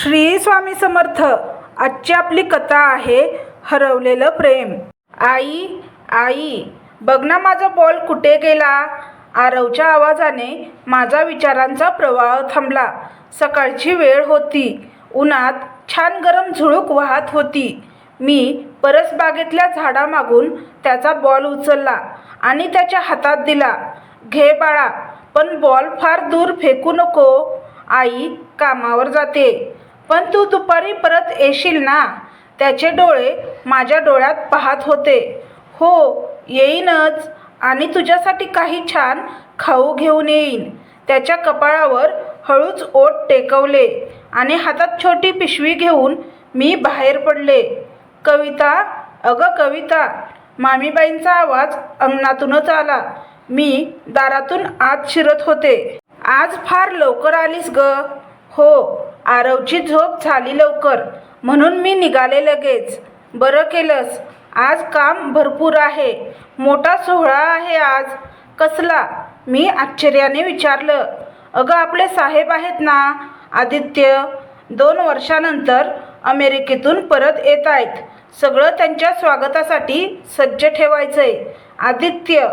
श्री स्वामी समर्थ आजची आपली कथा आहे हरवलेलं प्रेम. आई आई बघ ना माझा बॉल कुठे गेला? आरवच्या आवाजाने माझा विचारांचा प्रवाह थांबला. सकाळची वेळ होती. उन्हात छान गरम झुळूक वाहत होती. मी परसबागेतल्या झाडामागून त्याचा बॉल उचलला आणि त्याच्या हातात दिला. घे बाळा पण बॉल फार दूर फेकू नको. आई कामावर जाते. पण तू दुपारी परत येशील ना? त्याचे डोळे माझ्या डोळ्यात पाहत होते. हो येईनच. आणि तुझ्यासाठी काही छान खाऊ घेऊन येईन. त्याच्या कपाळावर हळूच ओठ टेकवले आणि हातात छोटी पिशवी घेऊन मी बाहेर पडले. कविता अगं कविता मामीबाईंचा आवाज अंगणातूनच आला. मी दारातून आत शिरत होते. आज फार लवकर आलीस ग. हो आरवची झोप झाली लवकर. म्हणून मी निघाले लगेच. बरं केलंस. आज काम भरपूर आहे. मोठा सोहळा आहे आज. कसला? मी आश्चर्याने विचारलं. अगं आपले साहेब आहेत ना? आदित्य दोन वर्षानंतर अमेरिकेतून परत येत आहेत. सगळं त्यांच्या स्वागतासाठी सज्ज ठेवायचंय. आदित्य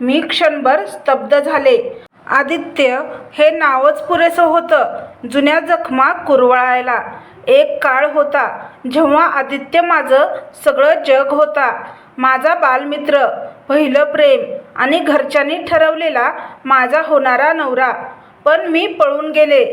मी क्षणभर स्तब्ध झाले. आदित्य हे नावच पुरेसं होतं. जुन्या जखमा कुरवळायला. एक काळ होता जेव्हा आदित्य माझं सगळं जग होता. माझा बालमित्र पहिलं प्रेम आणि घरच्यांनी ठरवलेला माझा होणारा नवरा. पण मी पळून गेले.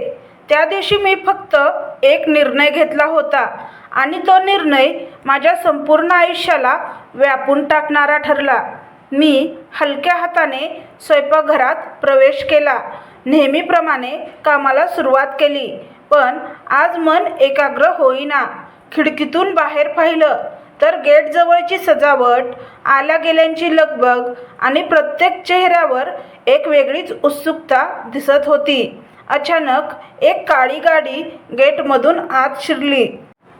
त्या दिवशी मी फक्त एक निर्णय घेतला होता आणि तो निर्णय माझ्या संपूर्ण आयुष्याला व्यापून टाकणारा ठरला. मी हलक्या हाताने स्वयंपाकघरात प्रवेश केला. नेहमीप्रमाणे कामाला सुरुवात केली. पण आज मन एकाग्र होईना. खिडकीतून बाहेर पाहिलं तर गेटजवळची सजावट आल्या गेल्यांची लगबग आणि प्रत्येक चेहऱ्यावर एक वेगळीच उत्सुकता दिसत होती. अचानक एक काळी गाडी गेटमधून आत शिरली.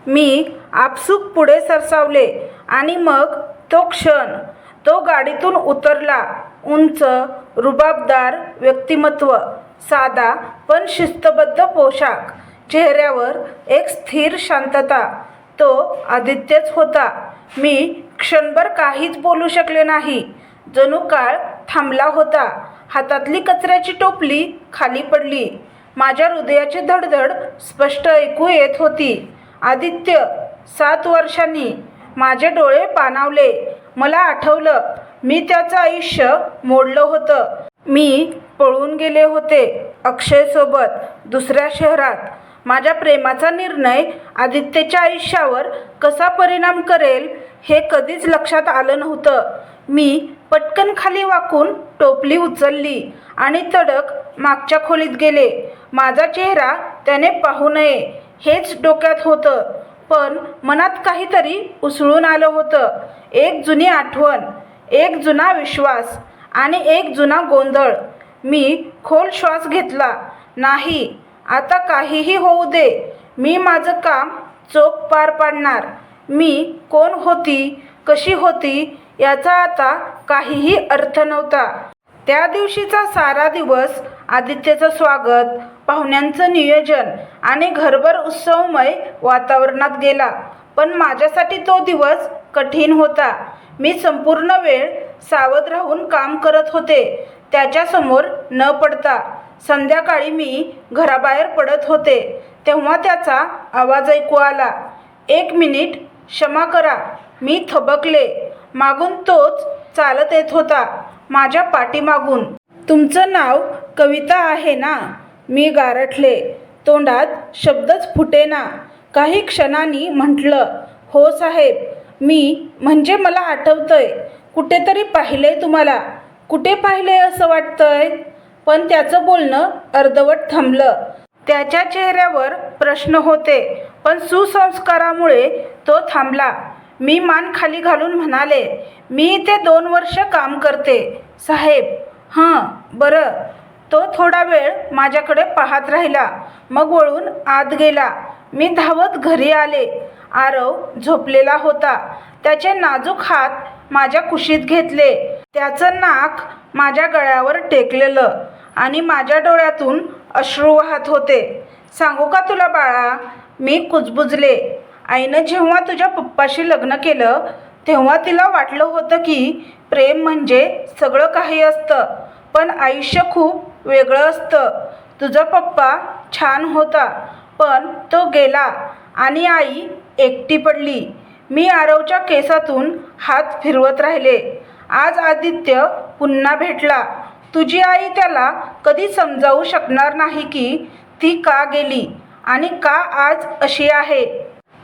मी आपसूक पुढे सरसावले आणि मग तो क्षण तो गाडीतून उतरला. उंच रुबाबदार व्यक्तिमत्व साधा पण शिस्तबद्ध पोशाख. चेहऱ्यावर एक स्थिर शांतता. तो आदित्यच होता. मी क्षणभर काहीच बोलू शकले नाही. जणू काळ थांबला होता. हातातली कचऱ्याची टोपली खाली पडली. माझ्या हृदयाची धडधड स्पष्ट ऐकू येत होती. आदित्य सात वर्षांनी माझे डोळे पाणावले. मला आठवलं मी त्याचं आयुष्य मोडलं होतं. मी पळून गेले होते अक्षयसोबत दुसऱ्या शहरात. माझ्या प्रेमाचा निर्णय आदित्यच्या आयुष्यावर कसा परिणाम करेल हे कधीच लक्षात आलं नव्हतं. मी पटकन खाली वाकून टोपली उचलली आणि तडक मागच्या खोलीत गेले. माझा चेहरा त्याने पाहू नये हेच डोक्यात होतं. पण मनात काहीतरी उसळून आलं होतं. एक जुनी आठवण एक जुना विश्वास आणि एक जुना गोंधळ. मी खोल श्वास घेतला. नाही आता काहीही होऊ दे. मी माझं काम चोख पार पाडणार. मी कोण होती कशी होती याचा आता काहीही अर्थ नव्हता. त्या दिवशीचा सारा दिवस आदित्यचं स्वागत पाहुण्यांचं नियोजन आणि घरभर उत्सवमय वातावरणात गेला. पण माझ्यासाठी तो दिवस कठीण होता. मी संपूर्ण वेळ सावध राहून काम करत होते. त्याच्यासमोर न पडता संध्याकाळी मी घराबाहेर पडत होते. तेव्हा त्याचा आवाज ऐकू आला. एक मिनिट क्षमा करा. मी थबकले. मागून तोच चालत येत होता माझ्या पाठीमागून. तुमचं नाव कविता आहे ना? मी गारठले. तोंडात शब्दच फुटेना. काही क्षणांनी म्हटलं हो साहेब मी म्हणजे मला आठवतंय कुठेतरी पाहिलंय तुम्हाला. कुठे पाहिलंय असं वाटतंय? पण त्याचं बोलणं अर्धवट थांबलं. त्याच्या चेहऱ्यावर प्रश्न होते पण सुसंस्कारामुळे तो थांबला. मी मान खाली घालून म्हणाले मी इथे दोन वर्ष काम करते साहेब. हां बरं. तो थोडा वेळ माझ्याकडे पाहत राहिला मग वळून आत गेला. मी धावत घरी आले. आरव झोपलेला होता. त्याचे नाजूक हात माझ्या कुशीत घेतले. त्याचं नाक माझ्या गळ्यावर टेकलेलं आणि माझ्या डोळ्यातून अश्रू वाहत होते. सांगू का तुला बाळा मी कुजबुजले. आईनं जेव्हा तुझ्या पप्पाशी लग्न केलं तेव्हा तिला वाटलं होतं की प्रेम म्हणजे सगळं काही असतं पण आयुष्य खूप वेगळं असतं. तुझा पप्पा छान होता पण तो गेला आणि आई एकटी पडली. मी आरवच्या केसातून हात फिरवत राहिले. आज आदित्य पुन्हा भेटला. तुझी आई त्याला कधी समजावू शकणार नाही की ती का गेली आणि का आज अशी आहे?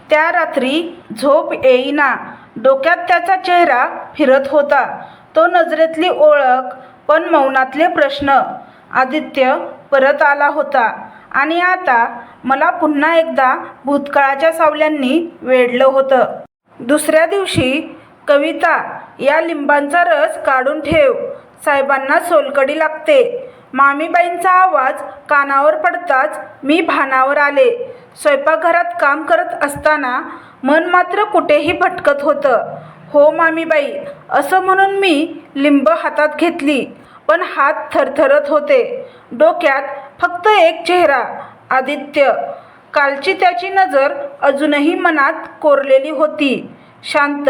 त्या रात्री झोप येईना. डोक्यात त्याचा चेहरा फिरत होता. तो नजरेतली ओळख पण मौनातले प्रश्न. आदित्य परत आला होता. आणि आता मला पुन्हा एकदा भूतकाळाच्या सावल्यांनी वेढलं होतं. दुसऱ्या दिवशी कविता या लिंबांचा रस काढून ठेव. साहेबांना सोलकडी लागते. मामीबाईंचा आवाज कानावर पडताच मी भानावर आले. स्वयंपाकघरात काम करत असताना मन मात्र कुठेही भटकत होतं. हो मामीबाई असं म्हणून मी लिंब हातात घेतली. पण हात थरथरत होते. डोक्यात फक्त एक चेहरा आदित्य. कालची त्याची नजर अजूनही मनात कोरलेली होती. शांत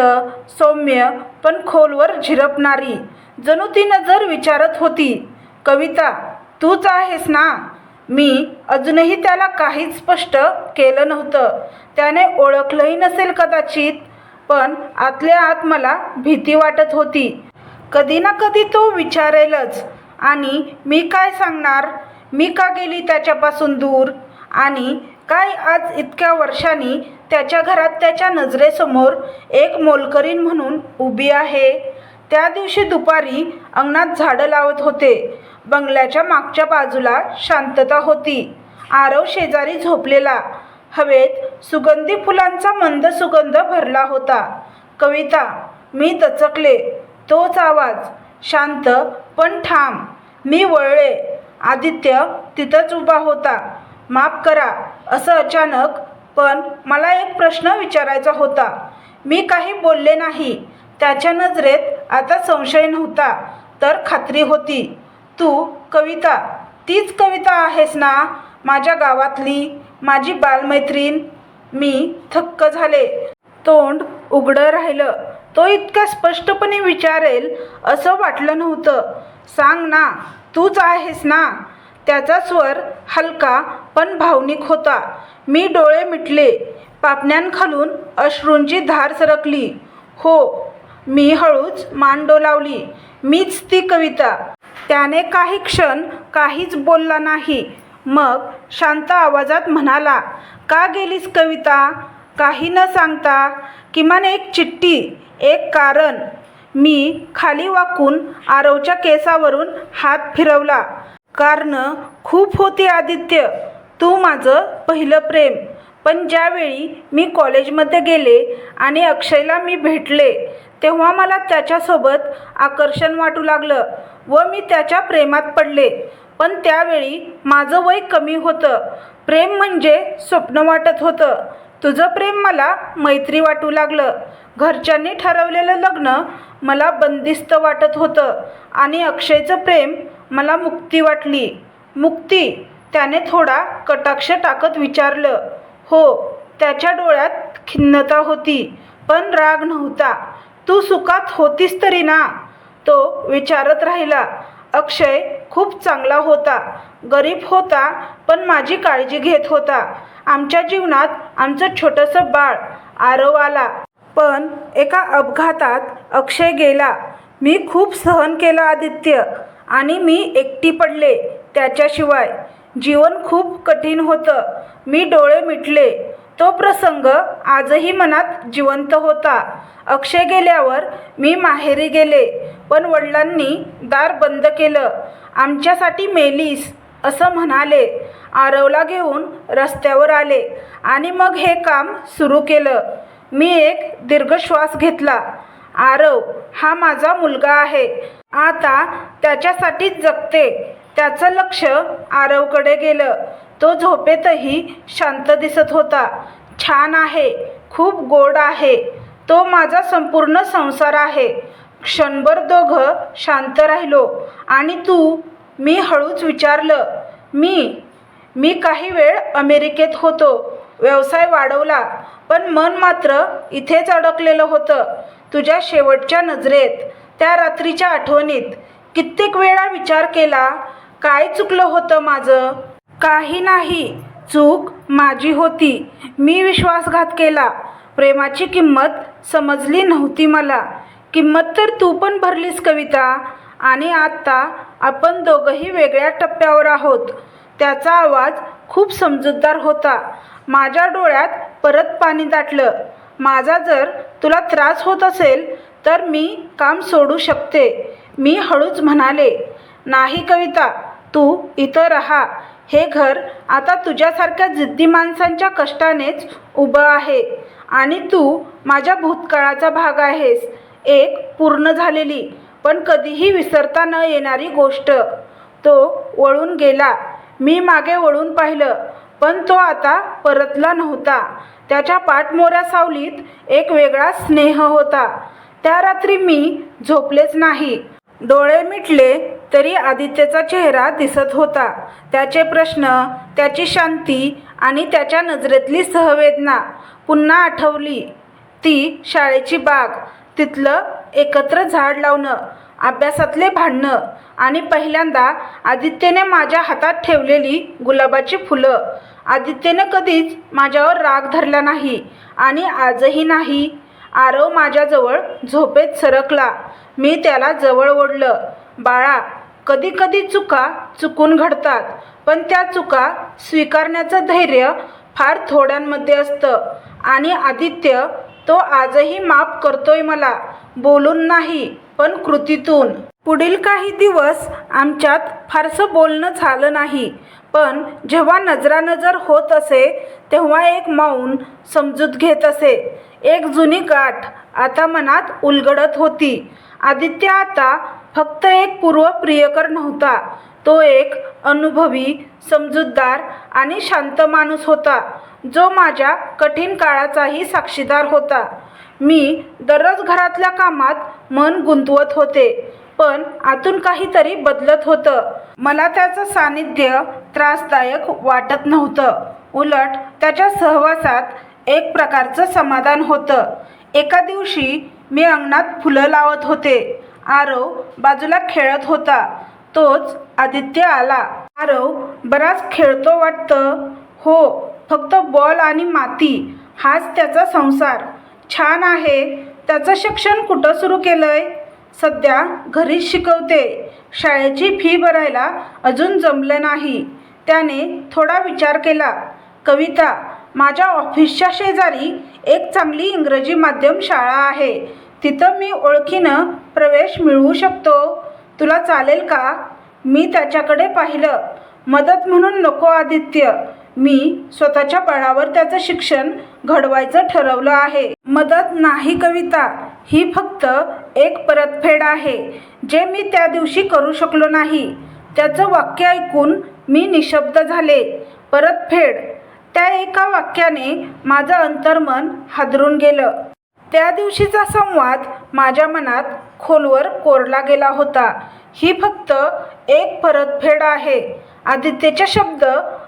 सौम्य पण खोलवर झिरपणारी. जणू ती नजर विचारत होती कविता तूच आहेस ना? मी अजूनही त्याला काहीच स्पष्ट केलं नव्हतं. त्याने ओळखलंही नसेल कदाचित पण आतल्या आत मला भीती वाटत होती. कधी ना कधी तो विचारेलच. आणि मी काय सांगणार? मी का गेली त्याच्यापासून दूर? आणि काय आज इतक्या वर्षांनी त्याच्या घरात त्याच्या नजरेसमोर एक मोलकरीण म्हणून उभी आहे? त्या दिवशी दुपारी अंगणात झाडं लावत होते. बंगल्याच्या मागच्या बाजूला शांतता होती. आरव शेजारी झोपलेला. हवेत सुगंधी फुलांचा मंद सुगंध भरला होता. कविता मी दचकले. तोच आवाज. शांत पण ठाम. मी वळले. आदित्य तिथंच उभा होता. माफ करा असं अचानक पण मला एक प्रश्न विचारायचा होता. मी काही बोलले नाही. त्याच्या नजरेत आता संशय नव्हता तर खात्री होती. तू कविता तीच कविता आहेस ना माझ्या गावातली माझी बालमैत्रीण? मी थक्क झाले. तोंड उघडं राहिलं. तो इतका स्पष्टपणे विचारेल असं वाटलं नव्हतं. सांग ना तूच आहेस ना? त्याचा स्वर हलका पण भावनिक होता. मी डोळे मिटले. पापण्यांखालून अश्रूंची धार सरकली. हो मी हळूच मान डोलावली. मीच ती कविता. त्याने काही क्षण काहीच बोलला नाही. मग शांत आवाजात म्हणाला का गेलीस कविता? काही न सांगता? किमान एक चिठ्ठी. एक कारण. मी खाली वाकून आरवच्या केसावरून हात फिरवला. कारण खूप होती आदित्य. तू माझं पहिलं प्रेम. पण ज्यावेळी मी कॉलेजमध्ये गेले आणि अक्षयला मी भेटले तेव्हा मला त्याच्यासोबत आकर्षण वाटू लागलं व मी त्याच्या प्रेमात पडले. पण त्यावेळी माझं वय कमी होतं. प्रेम म्हणजे स्वप्न वाटत होतं. तुझं प्रेम मला मैत्री वाटू लागलं. घरच्यांनी ठरवलेलं लग्न मला बंदिस्त वाटत होतं आणि अक्षयचं प्रेम मला मुक्ती वाटली. मुक्ती त्याने थोडा कटाक्ष टाकत विचारलं. हो त्याच्या डोळ्यात खिन्नता होती पण राग नव्हता. तू सुखात होतीस तरी ना? तो विचारत राहिला. अक्षय खूप चांगला होता. गरीब होता पण माझी काळजी घेत होता. आमच्या जीवनात आमचं छोटंसं बाळ आरव आला. पण एका अपघातात अक्षय गेला. मी खूप सहन केलं आदित्य आणि मी एकटी पडले त्याच्याशिवाय. जीवन खूप कठीण होतं. मी डोळे मिटले. तो प्रसंग आजही मनात जिवंत होता. अक्षय गेल्यावर मी माहेरी गेले पण वडिलांनी दार बंद केलं. आमच्यासाठी मेलीस असं म्हणाले. आरवला घेऊन रस्त्यावर आले आणि मग हे काम सुरू केलं. मी एक दीर्घ श्वास घेतला. आरव हा माझा मुलगा आहे. आता त्याच्यासाठीच जगते. त्याचं लक्ष आरवकडे गेलं. तो झोपेतही शांत दिसत होता. छान आहे खूप गोड आहे. तो माझा संपूर्ण संसार आहे. क्षणभर दोघं शांत राहिलो आणि तू मी हळूच विचारलं मी मी काही वेळ अमेरिकेत होतो. व्यवसाय वाढवला पण मन मात्र इथेच अडकलेलं होतं. तुझ्या शेवटच्या नजरेत त्या रात्रीच्या आठवणीत कित्येक वेळा विचार केला काय चुकलं होतं माझं? काही नाही. चूक माझी होती. मी विश्वासघात केला. प्रेमाची किंमत समजली नव्हती मला. किंमत तर तू पण भरलीस कविता. आणि आत्ता आपण दोघंही वेगळ्या टप्प्यावर आहोत. त्याचा आवाज खूप समजूतदार होता. माझ्या डोळ्यात परत पाणी दाटलं. माझा जर तुला त्रास होत असेल तर मी काम सोडू शकते. मी हळूच म्हणाले नाही कविता तू इथं राहा. हे घर आता तुझ्यासारख्या जिद्दी माणसांच्या कष्टानेच उभं आहे आणि तू माझ्या भूतकाळाचा भाग आहेस. एक पूर्ण झालेली पण कधीही विसरता न येणारी गोष्ट. तो वळून गेला. मी मागे वळून पाहिलं पण तो आता परतला नव्हता. त्याच्या पाठमोऱ्या सावलीत एक वेगळा स्नेह होता. त्या रात्री मी झोपलेच नाही. डोळे मिटले तरी आदित्यचा चेहरा दिसत होता. त्याचे प्रश्न त्याची शांती आणि त्याच्या नजरेतली सहवेदना पुन्हा आठवली. ती शाळेची बाग तिथलं एकत्र झाड लावणं अभ्यासातले भांडणं आणि पहिल्यांदा आदित्यने माझ्या हातात ठेवलेली गुलाबाची फुलं. आदित्यने कधीच माझ्यावर राग धरला नाही आणि आजही नाही. आरव माझ्याजवळ झोपेत सरकला. मी त्याला जवळ ओढलं. बाळा कधी कधी चुका चुकून घडतात पण त्या चुका स्वीकारण्याचं धैर्य फार थोड्यांमध्ये असतं आणि आदित्य तो आजही माफ करतोय मला. बोलून नाही. पण कृतीतून. पुढील काही दिवस आमच्यात फारसं बोलणं झालं नाही. पण जेव्हा नजरानजर होत असे तेव्हा एक मौन समजूत घेत असे. एक जुनी गाठ आता मनात उलगडत होती. आदित्य आता फक्त एक पूर्व प्रियकर नव्हता. तो एक अनुभवी समजूतदार आणि शांत माणूस होता जो माझ्या कठीण काळाचाही साक्षीदार होता. मी दररोज घरातल्या कामात मन गुंतवत होते पण आतून काहीतरी बदलत होतं. मला त्याचं सानिध्य त्रासदायक वाटत नव्हतं. उलट त्याच्या सहवासात एक प्रकारचं समाधान होतं. एका दिवशी मी अंगणात फुलं लावत होते. आरव बाजूला खेळत होता. तोच आदित्य आला. आरव बराच खेळतो वाटतं. हो फक्त बॉल आणि माती. हाच त्याचा संसार. छान आहे. त्याचं शिक्षण कुठं सुरू केलं आहे सध्या घरीच शिकवते. शाळेची फी भरायला अजून जमलं नाही. त्याने थोडा विचार केला. कविता माझ्या ऑफिसच्या शेजारी एक चांगली इंग्रजी माध्यम शाळा आहे. तिथं मी ओळखीनं प्रवेश मिळवू शकतो. तुला चालेल का? मी त्याच्याकडे पाहिलं. मदत म्हणून नको आदित्य. मी स्वतःच्या बळावर त्याचं शिक्षण घडवायचं ठरवलं आहे. मदत नाही कविता ही फक्त एक परतफेड आहे. जे मी त्या दिवशी करू शकलो नाही त्याचं वाक्य ऐकून मी निशब्द झाले. परतफेड त्या एका वाक्याने माझं अंतर्मन हादरून गेलं. त्या दिवशीचा संवाद माझ्या मनात खोलवर कोरला गेला होता. ही फक्त एक परतफेड आहे. आदित्यचे शब्द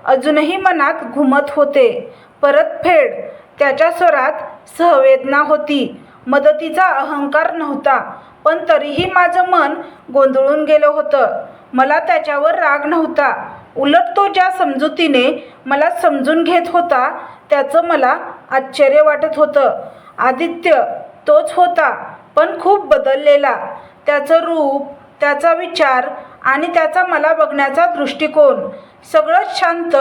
अजूनही मनात घुमत होते. परतफेड त्याच्या स्वरात सहवेदना होती. मदतीचा अहंकार नव्हता. पण तरीही माझं मन गोंधळून गेलं होतं. मला त्याच्यावर राग नव्हता. उलट तो ज्या समजुतीने मला समजून घेत होता त्याचं मला आश्चर्य वाटत होतं. आदित्य तोच होता पण खूप बदललेला. त्याचं रूप त्याचा विचार आणि त्याचा मला बघण्याचा दृष्टिकोन. सगळंच शांत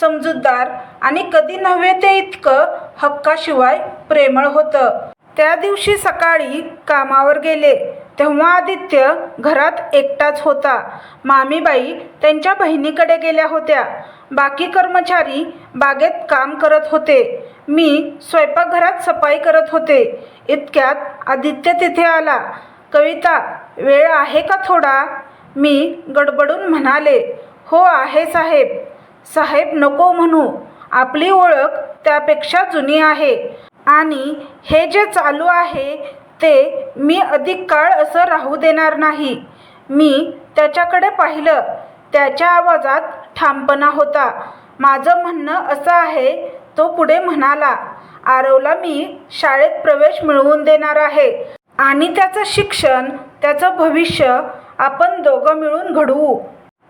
समजूतदार आणि कधी नव्हे ते इतकं हक्काशिवाय प्रेमळ होतं. त्या दिवशी सकाळी कामावर गेले. तेव्हा आदित्य घरात एकटाच होता. मामीबाई त्यांच्या बहिणीकडे गेल्या होत्या. बाकी कर्मचारी बागेत काम करत होते. मी स्वयंपाकघरात सफाई करत होते. इतक्यात आदित्य तिथे आला. कविता वेळ आहे का थोडा? मी गडबडून म्हणाले. हो आहे साहेब. साहेब नको म्हणू. आपली ओळख त्यापेक्षा जुनी आहे. आणि हे जे चालू आहे ते मी अधिक काळ असं राहू देणार नाही. मी त्याच्याकडे पाहिलं. त्याच्या आवाजात ठामपणा होता. माझं म्हणणं असं आहे तो पुढे म्हणाला आरवला मी शाळेत प्रवेश मिळवून देणार आहे. आणि त्याचं शिक्षण त्याचं भविष्य आपण दोघं मिळून घडवू.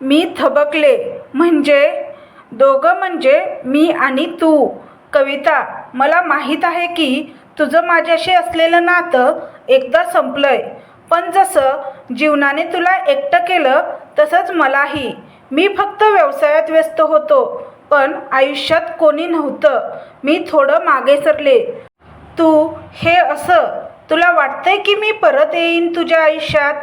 मी थबकले. म्हणजे? दोघं म्हणजे मी आणि तू. कविता मला माहीत आहे की तुझं माझ्याशी असलेलं नातं एकदा संपलं आहे पण जसं जीवनाने तुला एकटं केलं तसंच मलाही. मी फक्त व्यवसायात व्यस्त होतो पण आयुष्यात कोणी नव्हतं. मी थोडं मागे सरले. तू हे असं तुला वाटतंय की मी परत येईन तुझ्या आयुष्यात?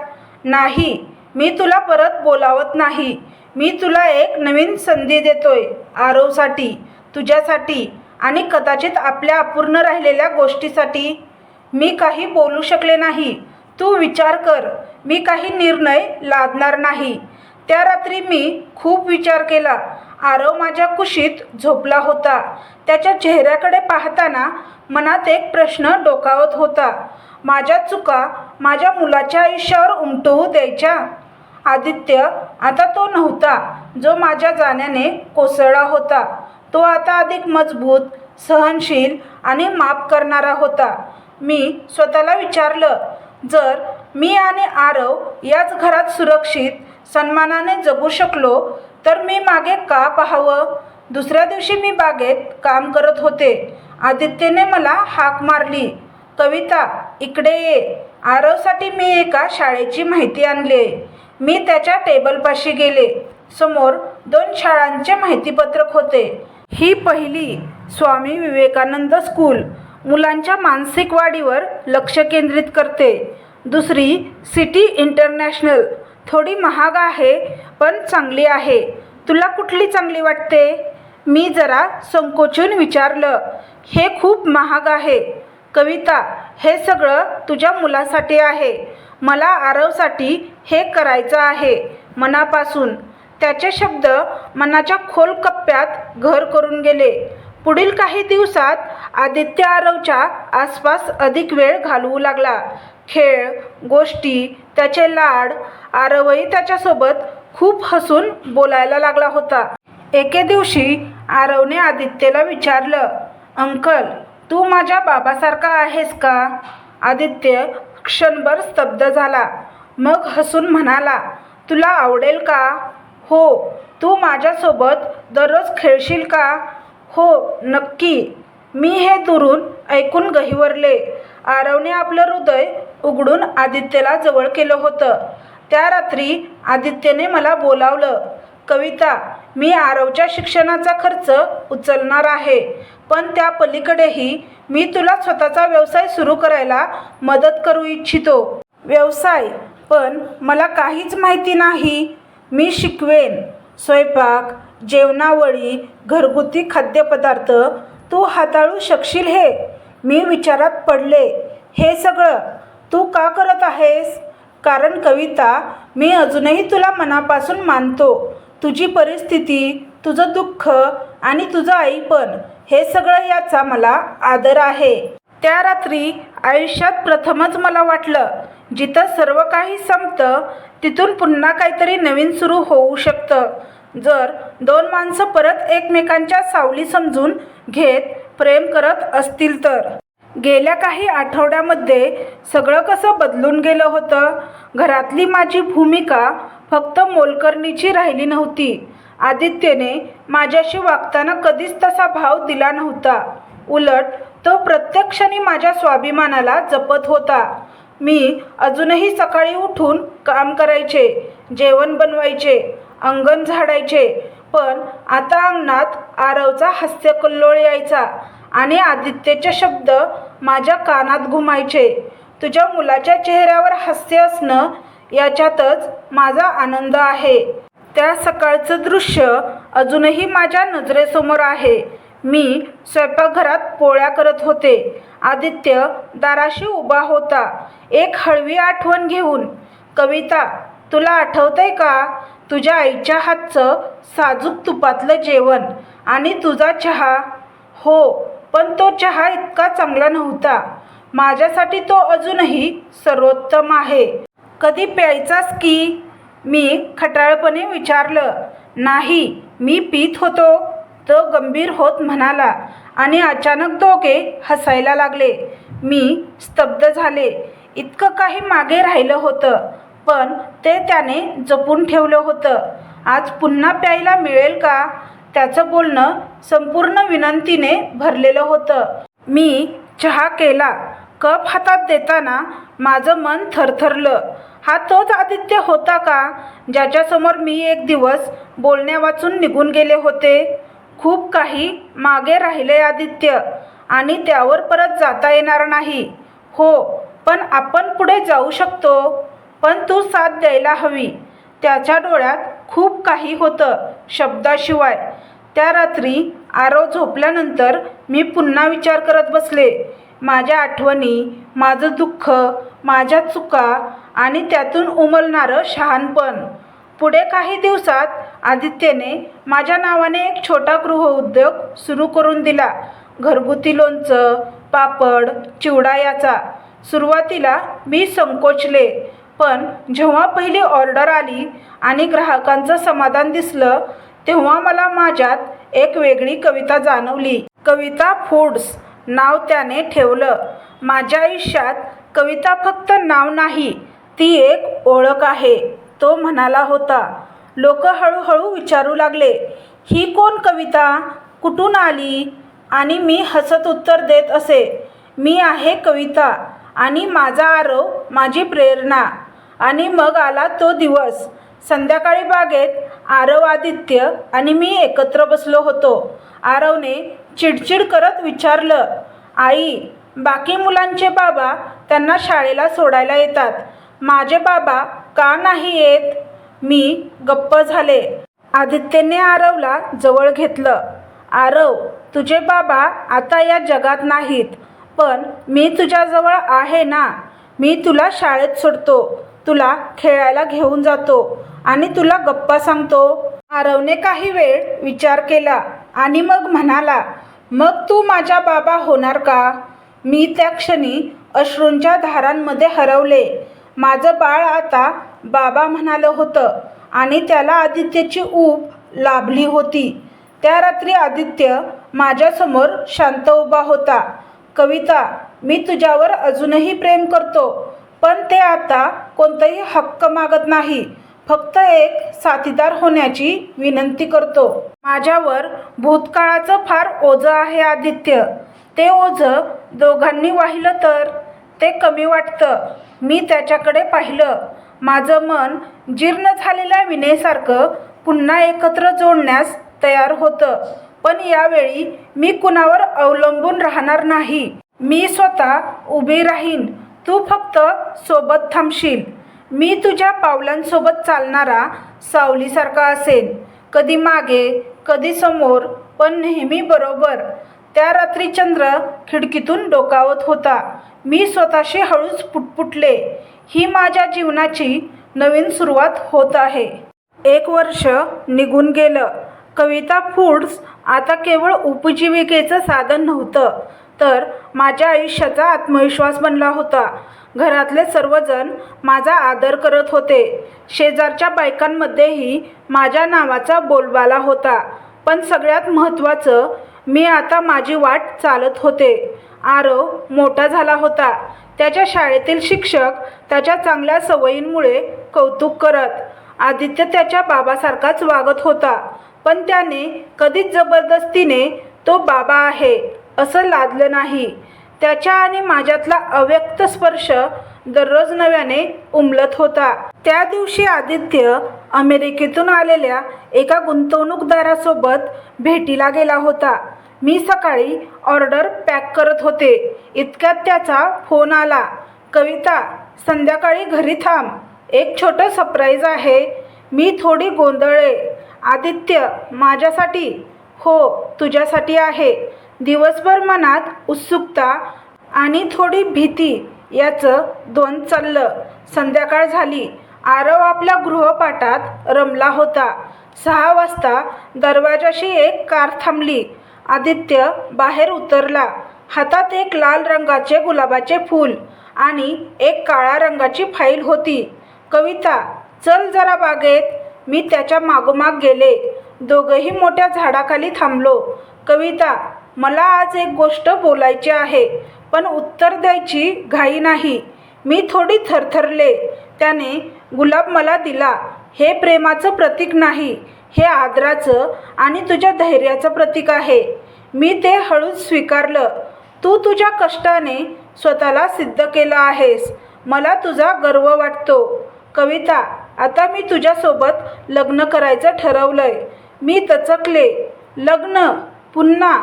नाही. मी तुला परत बोलावत नाही. मी तुला एक नवीन संधी देतोय आरवसाठी तुझ्यासाठी आणि कदाचित आपल्या अपूर्ण राहिलेल्या गोष्टीसाठी. मी काही बोलू शकले नाही. तू विचार कर. मी काही निर्णय लादणार नाही. त्या रात्री मी खूप विचार केला. आरव माझ्या कुशीत झोपला होता. त्याच्या चेहऱ्याकडे पाहताना मनात एक प्रश्न डोकावत होता. माझ्या चुका माझ्या मुलाच्या आयुष्यावर उमटवू द्यायच्या. आदित्य आता तो नव्हता जो माझ्या जाण्याने कोसळला होता. तो आता अधिक मजबूत सहनशील आणि माफ करणारा होता. मी स्वतःला विचारलं जर मी आणि आरव याच घरात सुरक्षित सन्मानाने जगू शकलो तर मी मागे का पाहावं? दुसऱ्या दिवशी मी बागेत काम करत होते. आदित्यने मला हाक मारली. कविता इकडे ये. आरवसाठी मी एका शाळेची माहिती आणली मी त्याच्या टेबलपाशी गेले. समोर दोन शाळांचे माहितीपत्रक होते. ही पहिली स्वामी विवेकानंद स्कूल. मुलांच्या मानसिक वाढीवर लक्ष केंद्रित करते. दुसरी सिटी इंटरनॅशनल. थोडी महाग आहे पण चांगली आहे. तुला कुठली चांगली वाटते? मी जरा संकोचून विचारलं. हे खूप महाग आहे. कविता हे सगळं तुझ्या मुलासाठी आहे. मला आरवसाठी हे करायचं आहे मनापासून. त्याचे शब्द मनाच्या खोल कप्प्यात घर करून गेले. पुढील काही दिवसात आदित्य आरवच्या आसपास अधिक वेळ घालवू लागला. खेळ गोष्टी त्याचे लाड आरवही त्याच्यासोबत खूप हसून बोलायला लागला होता. एके दिवशी आरवने आदित्यला विचारलं अंकल तू माझ्या बाबासारखा आहेस का? आदित्य क्षणभर स्तब्ध झाला. मग हसून म्हणाला तुला आवडेल का? हो. तू माझ्यासोबत दररोज खेळशील का? हो नक्की. मी हे दुरून ऐकून गहिवरले. आरवने आपलं हृदय उघडून आदित्यला जवळ केलं होतं. त्या रात्री आदित्यने मला बोलावलं कविता मी आरवच्या शिक्षणाचा खर्च उचलणार आहे. पण त्या पलीकडेही मी तुला स्वतःचा व्यवसाय सुरू करायला मदत करू इच्छितो. व्यवसाय? पण मला काहीच माहिती नाही. मी शिकवेन. स्वयंपाक जेवणावळी घरगुती खाद्यपदार्थ तू हाताळू शकशील हे मी विचारात पडले. हे सगळं तू का करत आहेस? कारण कविता मी अजूनही तुला मनापासून मानतो. तुझी परिस्थिती तुझं दुःख आणि तुझं आईपण हे सगळं याचा मला आदर आहे. त्या रात्री आयुष्यात प्रथमच मला वाटलं जिथं सर्व काही संपतं तिथून पुन्हा काहीतरी नवीन सुरू होऊ शकतं. जर दोन माणसं परत एकमेकांच्या सावली समजून घेत प्रेम करत असतील तर. गेल्या काही आठवड्यामध्ये सगळं कसं बदलून गेलं होतं? घरातली माझी भूमिका फक्त मोलकरणीची राहिली नव्हती. आदित्यने माझ्याशी वागताना कधीच तसा भाव दिला नव्हता. उलट तो प्रत्येक क्षणी माझ्या स्वाभिमानाला जपत होता. मी अजूनही सकाळी उठून काम करायचे जेवण बनवायचे अंगण झाडायचे पण आता अंगणात आरवचा हास्यकल्लोळ यायचा आणि आदित्यचे शब्द माझ्या कानात घुमायचे. तुझ्या मुलाच्या चेहऱ्यावर हास्य असणं याच्यातच माझा आनंद आहे. त्या सकाळचं दृश्य अजूनही माझ्या नजरेसमोर आहे. मी स्वयंपाकघरात पोळ्या करत होते. आदित्य दाराशी उभा होता. एक हळवी आठवण घेऊन कविता तुला आठवतंय का? तुझ्या आईच्या हातचं साजूक तुपातलं जेवण आणि तुझा चहा. हो पण तो चहा इतका चांगला नव्हता. माझ्यासाठी तो अजूनही सर्वोत्तम आहे. कधी प्यायचास की? मी खटाळपणे विचारलं नाही मी पीत होतो. तो गंभीर होत म्हणाला आणि अचानक दोघे हसायला लागले. मी स्तब्ध झाले. इतकं काही मागे राहिलं होतं पण ते त्याने जपून ठेवलं होतं. आज पुन्हा प्यायला मिळेल का? त्याचं बोलणं संपूर्ण विनंतीने भरलेलं होतं. मी चहा केला. कप हातात देताना माझं मन थरथरलं. हा तोच आदित्य होता का ज्याच्यासमोर मी एक दिवस बोलण्या वाचून निघून गेले होते? खूप काही मागे राहिले आदित्य आणि त्यावर परत जाता येणार नाही. हो पण आपण पुढे जाऊ शकतो. पण तू साथ द्यायला हवी. त्याच्या डोळ्यात खूप काही होतं शब्दाशिवाय. त्या रात्री आरव झोपल्यानंतर मी पुन्हा विचार करत बसले. माझ्या आठवणी माझं दुःख माझ्या चुका आणि त्यातून उमलणारं शहाणपण. पुढे काही दिवसात आदित्यने माझ्या नावाने एक छोटा गृहउद्योग सुरू करून दिला. घरगुती लोणचं पापड चिवडा याचा. सुरुवातीला मी संकोचले पण जेव्हा पहिली ऑर्डर आली आणि ग्राहकांचं समाधान दिसलं तेव्हा मला माझ्यात एक वेगळी कविता जाणवली. कविता फूड्स नाव त्याने ठेवलं. माझ्या आयुष्यात कविता फक्त नाव नाही ती एक ओळख आहे तो म्हणाला होता. लोक हळूहळू विचारू लागले ही कोण कविता? कुठून आली? आणि मी हसत उत्तर देत असे मी आहे कविता आणि माझा आरव माझी प्रेरणा आणि मग आला तो दिवस. संध्याकाळी बागेत आरव आदित्य आणि मी एकत्र बसलो होतो. आरवने चिडचिड करत विचारलं आई बाकी मुलांचे बाबा त्यांना शाळेला सोडायला येतात. माझे बाबा का नाही येत? मी गप्प झाले. आदित्यने आरवला जवळ घेतलं. आरव तुझे बाबा आता या जगात नाहीत पण मी तुझ्याजवळ आहे ना? मी तुला शाळेत सोडतो तुला खेळायला घेऊन जातो आणि तुला गप्पा सांगतो. आरवने काही वेळ विचार केला आणि मग म्हणाला मग तू माझा बाबा होणार का? मी त्या क्षणी अश्रूंच्या धारांमध्ये हरवले. माझं बाळ आता बाबा म्हणालं होतं आणि त्याला आदित्यची ऊब लाभली होती. त्या रात्री आदित्य माझ्यासमोर शांत उभा होता. कविता मी तुझ्यावर अजूनही प्रेम करतो पण ते आता कोणताही हक्क मागत नाही. फक्त एक साथीदार होण्याची विनंती करतो. माझ्यावर भूतकाळाचं फार ओझं आहे आदित्य. ते ओझं दोघांनी वाहिलं तर? ते कमी वाटतं. मी त्याच्याकडे पाहिलं. माझं मन जीर्ण झालेल्या विनेसारखं पुन्हा एकत्र जोडण्यास तयार होतं. पण यावेळी मी कुणावर अवलंबून राहणार नाही. मी स्वतः उभी राहीन. तू फक्त सोबत थांबशील. मी तुझ्या पावलांसोबत चालणारा सावलीसारखा असेन. कधी मागे कधी समोर पण नेहमी बरोबर. त्या रात्री चंद्र खिडकीतून डोकावत होता. मी स्वतःशी हळूच पुटपुटले. ही माझ्या जीवनाची नवीन सुरुवात होत आहे. एक वर्ष निघून गेलं. कविता फूड्स आता केवळ उपजीविकेचं साधन नव्हतं तर माझ्या आयुष्याचा आत्मविश्वास बनला होता. घरातले सर्वजण माझा आदर करत होते. शेजारच्या बायकांमध्येही माझ्या नावाचा बोलबाला होता. पण सगळ्यात महत्त्वाचं मी आता माझी वाट चालत होते. आरव मोठा झाला होता. त्याच्या शाळेतील शिक्षक त्याच्या चांगल्या सवयींमुळे कौतुक करत आदित्य त्याच्या बाबासारखाच वागत होता. पण त्याने कधीच जबरदस्तीने तो बाबा आहे असं लादलं नाही. त्याच्या आणि माझ्यातला अव्यक्त स्पर्श दररोज नव्याने उमलत होता. त्या दिवशी आदित्य अमेरिकेतून आलेल्या एका गुंतवणूकदारासोबत भेटीला गेला होता. मी सकाळी ऑर्डर पॅक करत होते. इतक्यात त्याचा फोन आला. कविता संध्याकाळी घरी थांब. एक छोटं सरप्राईज आहे. मी थोडी गोंधळे आदित्य माझ्यासाठी. हो तुझ्यासाठी आहे. दिवसभर मनात उत्सुकता आणि थोडी भीती याचं द्वंद चाललं. संध्याकाळ झाली. आरव आपल्या गृहपाठात रमला होता. सहा वाजता दरवाजाशी एक कार थांबली. आदित्य बाहेर उतरला. हातात एक लाल रंगाचे गुलाबाचे फूल आणि एक काळ्या रंगाची फाईल होती. कविता चल जरा बागेत. मी त्याच्या मागोमाग गेले. दोघंही मोठ्या झाडाखाली थांबलो. कविता मला आज एक गोष्ट बोलायची आहे पण उत्तर द्यायची घाई नाही. मी थोडी थरथरले. त्याने गुलाब मला दिला. हे प्रेमाचं प्रतीक नाही. हे आदराचं आणि तुझ्या धैर्याचं प्रतीक आहे. मी ते हळूच स्वीकारलं. तू तुझ्या कष्टाने स्वतःला सिद्ध केलं आहेस. मला तुझा गर्व वाटतो. कविता आता मी तुझ्यासोबत लग्न करायचं ठरवलंय. मी तचकले. लग्न पुन्हा.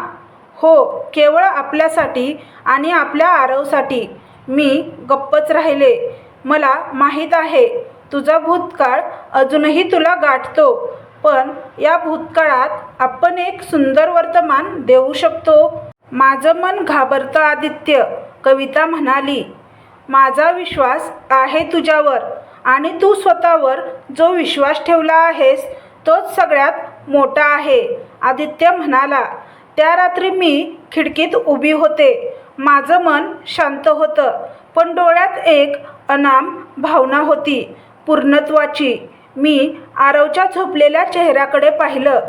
हो केवळ आपल्यासाठी आणि आपल्या आरवसाठी. मी गप्पच राहिले. मला माहीत आहे तुझा भूतकाळ अजूनही तुला गाठतो. पण या भूतकाळात आपण एक सुंदर वर्तमान देऊ शकतो. माझं मन घाबरतं आदित्य. कविता म्हणाली माझा विश्वास आहे तुझ्यावर आणि तू स्वतःवर जो विश्वास ठेवला आहेस तोच सगळ्यात मोठा आहे. आदित्य म्हणाला त्या रात्री मी खिडकीत उभी होते. माझं मन शांत होतं पण डोळ्यात एक अनाम भावना होती पूर्णत्वाची. मी आरवच्या झोपलेल्या चेहऱ्याकडे पाहिलं.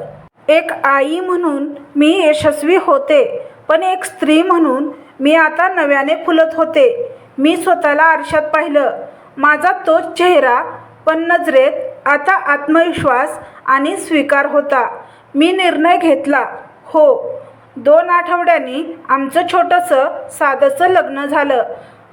एक आई म्हणून मी यशस्वी होते पण एक स्त्री म्हणून मी आता नव्याने फुलत होते. मी स्वतःला आरशात पाहिलं. माझा तोच चेहरा पण नजरेत आता आत्मविश्वास आणि स्वीकार होता. मी निर्णय घेतला हो दोन आठवड्यांनी आमचं छोटंसं साधंसं लग्न झालं.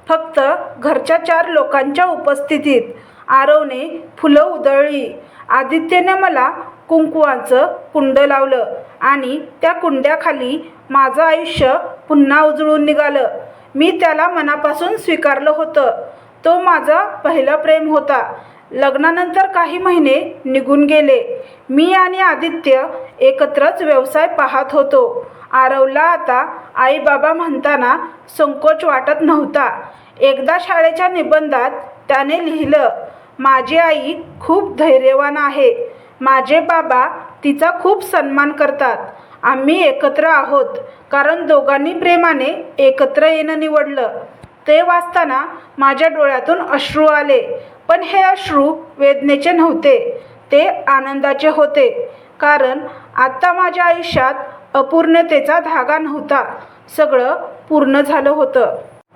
फक्त घरच्या चार लोकांच्या उपस्थितीत आरवने फुलं उधळली. आदित्यने मला कुंकुवाचं कुंड लावलं आणि त्या कुंड्याखाली माझं आयुष्य पुन्हा उजळून निघालं. मी त्याला मनापासून स्वीकारलं होतं. तो माझा पहिला प्रेम होता. लग्नानंतर काही महिने निघून गेले. मी आणि आदित्य एकत्रच व्यवसाय पाहत होतो. आरवला आता आई बाबा म्हणताना संकोच वाटत नव्हता. एकदा शाळेच्या निबंधात त्याने लिहिलं माझी आई खूप धैर्यवान आहे. माझे बाबा तिचा खूप सन्मान करतात. आम्ही एकत्र आहोत कारण दोघांनी प्रेमाने एकत्र येणं निवडलं. ते वाचताना माझ्या डोळ्यातून अश्रू आले पण हे अश्रू वेदनेचे नव्हते. ते आनंदाचे होते कारण आत्ता माझ्या आयुष्यात अपूर्णतेचा धागा नव्हता. सगळं पूर्ण झालं होतं.